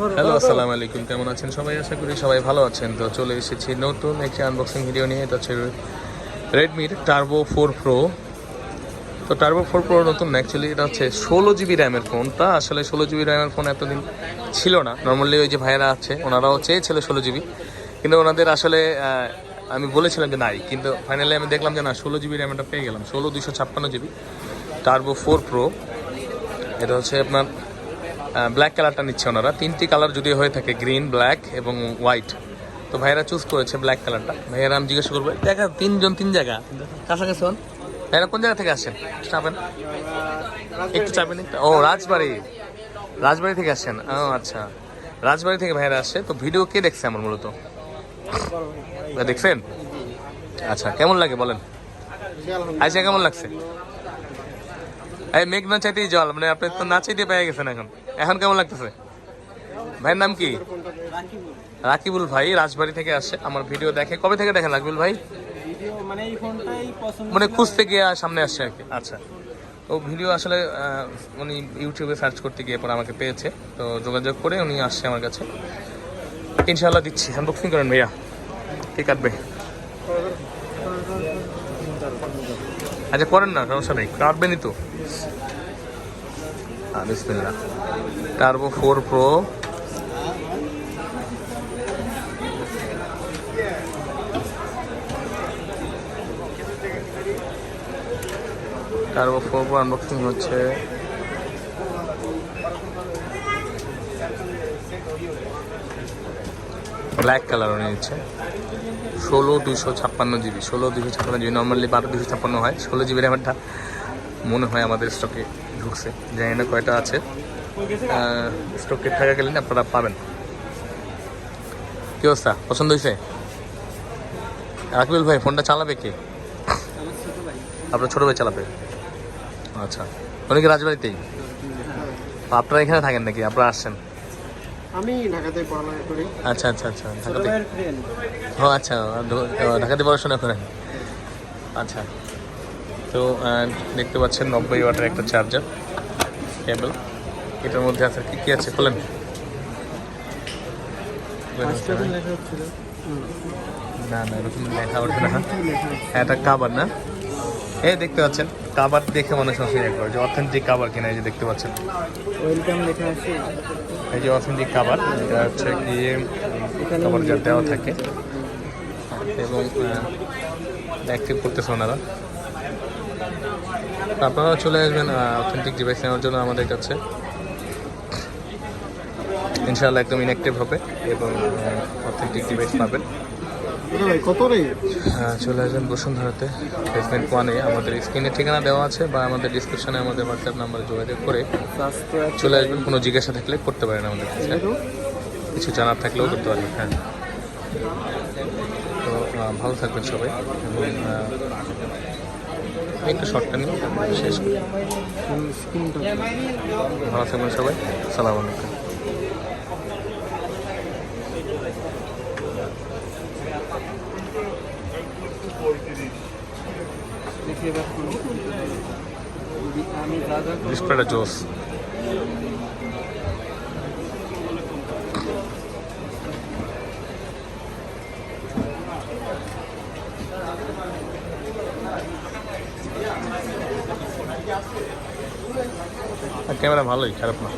Hello আসসালামু আলাইকুম। কেমন আছেন সবাই? আশা করি সবাই ভালো আছেন। তো চলে এসেছি নতুন একটি আনবক্সিং ভিডিও নিয়ে। এটা হচ্ছে রেডমির টার্বো ফোর প্রো তো টার্বো ফোর প্রো নতুন অ্যাকচুয়ালি এটা হচ্ছে ষোলো জিবি র্যামের ফোনটা আসলে ষোলো জিবি র্যামের ফোন এতদিন ছিল না। নর্মালি ওই যে ভাইয়েরা আছে ওনারাও চেয়েছিল ষোলো জিবি কিন্তু ওনাদের আসলে আমি বলেছিলাম যে নাই। কিন্তু ফাইনালি আমি দেখলাম যে না ষোলো জিবি র্যামটা পেয়ে গেলাম। ষোলো দুশো ছাপ্পান্ন জিবি টার্বো ফোর প্রো এটা হচ্ছে আপনার ব্ল্যাক কালারটা নিচ্ছে ওনারা। তিনটি কালার যদি হয়ে থাকে গ্রিন ব্ল্যাক এবং হোয়াইট তো ভাইয়েরা চুজ করেছে ব্ল্যাক কালারটা ভাইয়েরা আমি জিজ্ঞেস করব দেখা তিনজন তিন জায়গা? কাছাকাছি হন। ভাইয়েরা কোন জায়গা থেকে আসেন? চাপেন। একটু চাপেন ও, রাজবাড়ি। রাজবাড়ি থেকে আসছেন ও আচ্ছা। রাজবাড়ি থেকে ভাইয়েরা আসছে তো ভিডিও কে দেখছে আমার মূলত? দেখছেন? আচ্ছা কেমন লাগে বলেন? আচ্ছা কেমন লাগছে? এই মেঘ না চাইতেই জল মানে আপনি তো না চাইতে পেয়ে গেছেন এখন। এখন কেমন লাগতেছে? ভাইয়ের নাম কি? রাকিবুল ভাই রাজবাড়ি থেকে আসে আমার ভিডিও দেখে। কবে থেকে দেখেন রাকিবুল ভাই? মানে মানে খুঁজতে গিয়ে সামনে আসছে আর কি। আচ্ছা। তো ভিডিও আসলে উনি ইউটিউবে সার্চ করতে গিয়ে পরে আমাকে পেয়েছে তো যোগাযোগ করে উনি আসছে আমার কাছে। ইনশাল্লাহ দিচ্ছি। আনবক্সিং করেন ভাইয়া। কে কাটবে? আচ্ছা করেন না সমস্যা নেই। কাটবেনই তো। বিসমিল্লাহ। Turbo four pro. Turbo four pro unboxing হচ্ছে। ব্ল্যাক কালার নিচ্ছে ষোলো দুশো ছাপ্পান্ন জিবি। ষোলো দুশো ছাপ্পান্ন জিবি। নর্মালি বারো দুশো ছাপ্পান্ন হয়। ষোলো জিবি র্যামেরটা মনে হয় আমাদের স্টকে ঢুকছে। জানি না কয়টা আছে। স্টকে থাকা গেলে আপনারা পাবেন। কি অবস্থা? পছন্দ হয়েছে? রাকিবুল ভাই ফোনটা চালাবে কে? আপনার ছোটো ভাই চালাবে। আচ্ছা। উনি কি রাজবাড়িতেই? আপনারা এখানে থাকেন নাকি? আপনারা আসছেন? আমি ঢাকাতে পড়ালেখা করি। আচ্ছা আচ্ছা আচ্ছা। ঢাকাতে ও আচ্ছা। ঢাকাতে পড়াশোনা করেন। আচ্ছা। তো দেখতে পাচ্ছেন নব্বই ওয়াটের একটা চার্জার কেবল এটার মধ্যে আছে কি কি আছে বলেন? না। না এরকম লেখা উঠবে না। হ্যাঁ এটা কাবার না। এই দেখতে পাচ্ছেন কাবার দেখে মানুষ অসুবিধা করে। যে অথেন্টিক কাবার কিনা এই যে দেখতে পাচ্ছেন। ওয়েলকাম লেখা আছে। এই যে অথেন্টিক কাবার এটা হচ্ছে গিয়ে কাবার যা দেওয়া থাকে। এবং অ্যাক্টিভ করতেছে ওনারা। আপনারাও চলে আসবেন অথেন্টিক ডিভাইস নেওয়ার জন্য আমাদের কাছে। ইনশাআল্লাহ একদম ইনঅ্যাক্টিভ হবে এবং অথেন্টিক ডিভাইস পাবেন। কত রে? হ্যাঁ, চলে আসবেন বসুন্ধরাতে বেসমেন্ট ওয়ানে আমাদের স্ক্রিনে ঠিকানা দেওয়া আছে বা আমাদের ডিসক্রিপশনে আমাদের হোয়াটসঅ্যাপ নাম্বারে যোগাযোগ করে চলে আসবেন। কোনো জিজ্ঞাসা থাকলে করতে পারেন আমাদের কাছে। কিছু জানার থাকলেও করতে পারবেন হ্যাঁ। তো ভালো থাকবেন সবাই এবং একটু শর্টটা নিয়ে শেষ করি। ভালো থাকবেন সবাই সালাম আলাইকুম। ডিসপ্লেটা জোস। ক্যামেরা ভালোই খারাপ না।